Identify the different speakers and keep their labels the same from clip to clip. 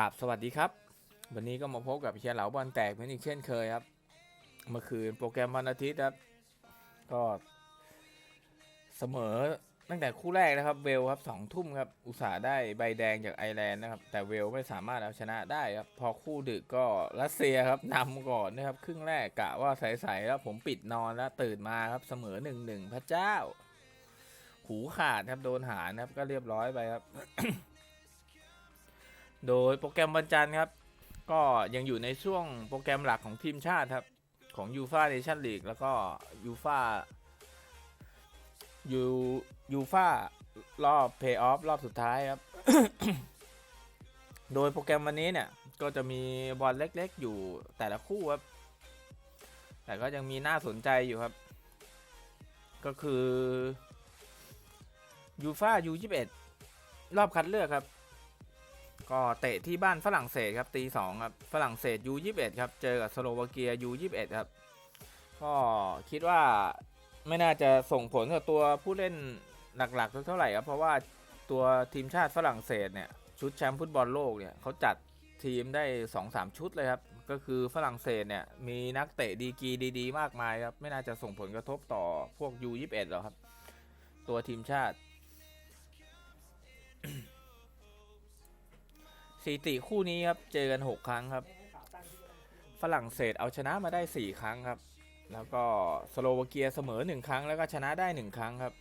Speaker 1: ราบสวัสดีครับ วันนี้ก็มาพบกับเฮียร์เหลาบอลแตกเหมือนอีกเช่นเคยครับ เมื่อคืนโปรแกรมวันอาทิตย์ครับ ก็เสมอตั้งแต่คู่แรกนะครับ เวลครับสองทุ่มครับ อุตสาห์ได้ใบแดงจากไอร์แลนด์นะครับ แต่เวลไม่สามารถเอาชนะได้ครับ พอคู่ดึกก็รัสเซียครับนำก่อนนะครับ ครึ่งแรกกะว่าใสๆแล้วผมปิดนอนแล้วตื่นมาครับเสมอหนึ่งหนึ่งพระเจ้า หูขาดครับโดนหานะครับก็เรียบร้อยไปครับ โดยโปรแกรมวันจันทร์ครับ ก็ยังอยู่ในช่วงโปรแกรมหลักของทีมชาติครับ ของยูฟาเนชั่นลีกแล้วก็ยูฟายูยูฟารอบเพย์ออฟรอบสุดท้ายครับ โดยโปรแกรมวันนี้เนี่ย ก็จะมีบอลเล็กๆ อยู่แต่ละคู่ครับ แต่ก็ยังมีน่าสนใจอยู่ครับ ก็คือยูฟายูยี่สิบเอ็ดรอบคัดเลือกครับ ก็เตะที่บ้านฝรั่งเศสครับตีสองครับฝรั่งเศสยูยี่สิบเอ็ดครับเจอกับสโลวาเกียยูยี่สิบเอ็ดครับก็คิดว่าไม่น่าจะส่งผลกับตัวผู้เล่นหลักๆเท่าไหร่ครับเพราะว่าตัวทีมชาติฝรั่งเศสเนี่ยชุดแชมป์ฟุตบอลโลกเนี่ยเขาจัดทีมได้2อสามชุดเลยครับก็คือฝรั่งเศสเนี่ยมีนักเตะดีกรีดี ๆ มากมายครับไม่น่าจะส่งผลกระทบต่อพวก U21 หรอกครับ ตัวทีมชาติ สถิติคู่นี้ครับ เจอกัน 6 ครั้งครับ ฝรั่งเศสเอาชนะมาได้ 4 ครั้งครับ แล้วก็สโลวาเกียเสมอ 1 ครั้งแล้วก็ชนะได้ 1 ครั้งครับ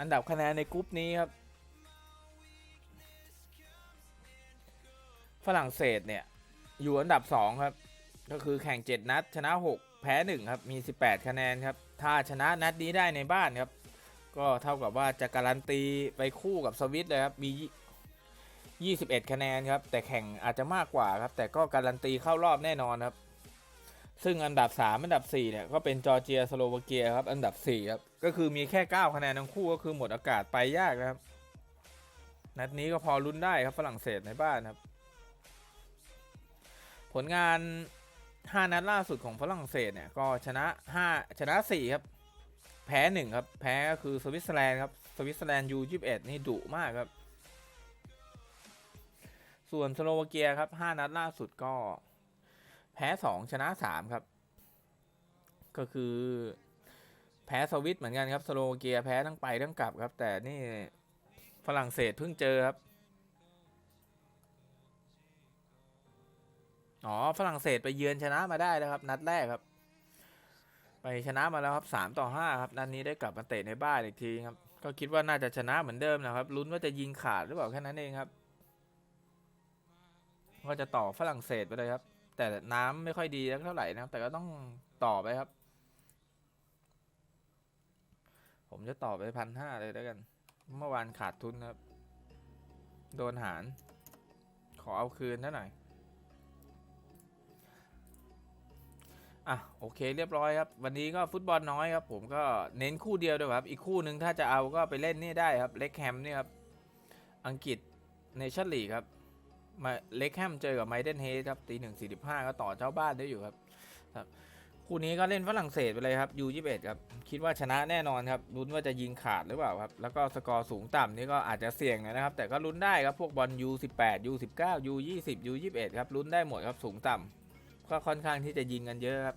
Speaker 1: อันดับคะแนนในกรุ๊ปนี้ครับ ฝรั่งเศสเนี่ย อยู่อันดับ 2 ครับ ก็คือแข่ง 7 นัด ชนะ 6 แพ้ 1 ครับ มี 18 คะแนนครับ ถ้าชนะนัดนี้ได้ในบ้านครับ ก็เท่ากับว่าจะการันตีไปคู่กับสวิตเลยครับ มี 21 คะแนนครับ แต่แข่งอาจจะมากกว่าครับ แต่ก็การันตีเข้ารอบแน่นอนครับ ซึ่งอันดับ 3 อันดับ 4 เนี่ยก็เป็นจอร์เจียสโลวาเกียครับ อันดับ 4 ครับ ก็คือมีแค่ 9 คะแนนทั้งคู่ก็คือหมดอากาศไปยากนะครับ นัดนี้ก็พอลุ้นได้ครับฝรั่งเศสในบ้านครับ ผลงาน 5 นัดล่าสุดของฝรั่งเศสเนี่ยก็ชนะ 5 ชนะ 4 ครับ แพ้หนึ่งครับ แพ้ก็คือสวิตเซอร์แลนด์ครับ สวิตเซอร์แลนด์ยูยี่สิบเอ็ดนี่ดุมากครับ ส่วนสโลวาเกียครับห้านัดล่าสุดก็ แพ้สองชนะสามครับ ก็คือ แพ้สวิตเหมือนกันครับ สโลวาเกียแพ้ทั้งไปทั้งกลับครับ แต่นี่ฝรั่งเศสเพิ่งเจอครับ อ๋อฝรั่งเศสไปเยือนชนะมาได้แล้วครับ นัดแรกครับ ไปชนะมาแล้วครับสามต่อห้าครับนัดนนี้ได้กลับมาเตะในบ้านอีกทีครับ ก็คิดว่าน่าจะชนะเหมือนเดิมนะครับลุ้นว่าจะยิงขาดหรือเปล่าแค่นั้นเองครับ ก็จะต่อฝรั่งเศสไปเลยครับ แต่น้ำไม่ค่อยดีเท่าไหร่นะครับแต่ก็ต้องต่อไปครับ ผมจะต่อไปพันห้าเลยแล้วกัน เมื่อวานขาดทุนครับ โดนหาร ขอเอาคืนเท่าหน่ อะโอเคเรียบร้อยครับ วันนี้ก็ฟุตบอลน้อยครับผมก็เน้นคู่เดียวด้วยครับ อีกคู่หนึ่งถ้าจะเอาก็ไปเล่นนี่ได้ครับเล็กแฮมนี่ครับ อังกฤษเนชั่นลีกครับมาเล็กแฮมเจอกับไมเดนเฮดครับตีหนึ่งสี่สิบห้าก็ต่อเจ้าบ้านได้อยู่ครับครับคู่นี้ก็เล่นฝรั่งเศสไปเลยครับยูยี่สิบเอ็ดครับ คิดว่าชนะแน่นอนครับลุ้นว่าจะยิงขาดหรือเปล่าครับ แล้วก็สกอร์สูงต่ำนี่ก็อาจจะเสี่ยงหนอยนะครับ แต่ก็ลุ้นได้ครับพวกบอลยูสิบแปดยูสิบเก้ายูยี่สิบยูยี่สิบเอ็ดครับลุ้นได้หมดครับสูงต่ำ ก็ค่อนข้างที่จะยิงกันเยอะครับ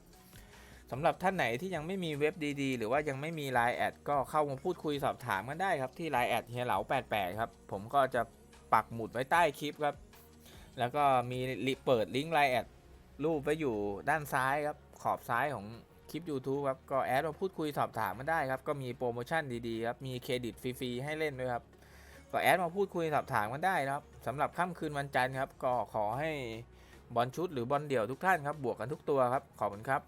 Speaker 1: สำหรับท่านไหนที่ยังไม่มีเว็บดีๆ หรือว่ายังไม่มี Line แอดก็เข้ามาพูดคุยสอบถามกันได้ครับที่ Line แอดเฮียเหลา88 ครับ ผมก็จะปักหมุดไว้ใต้คลิปครับ แล้วก็มีเปิดลิงก์ Line แอดรูปไว้อยู่ด้านซ้ายครับ ขอบซ้ายของคลิป YouTube ครับ ก็แอดมาพูดคุยสอบถามมาได้ครับ ก็มีโปรโมชั่นดีๆครับมีเครดิตฟรีๆให้เล่นด้วยครับ ก็แอดมาพูดคุยสอบถามกันได้นะครับสำหรับค่ำคืนวันจันทร์ครับก็ขอให้ บอลชุดหรือบอลเดี่ยวทุกท่านครับบวกกันทุกตัวครับขอบคุณครับ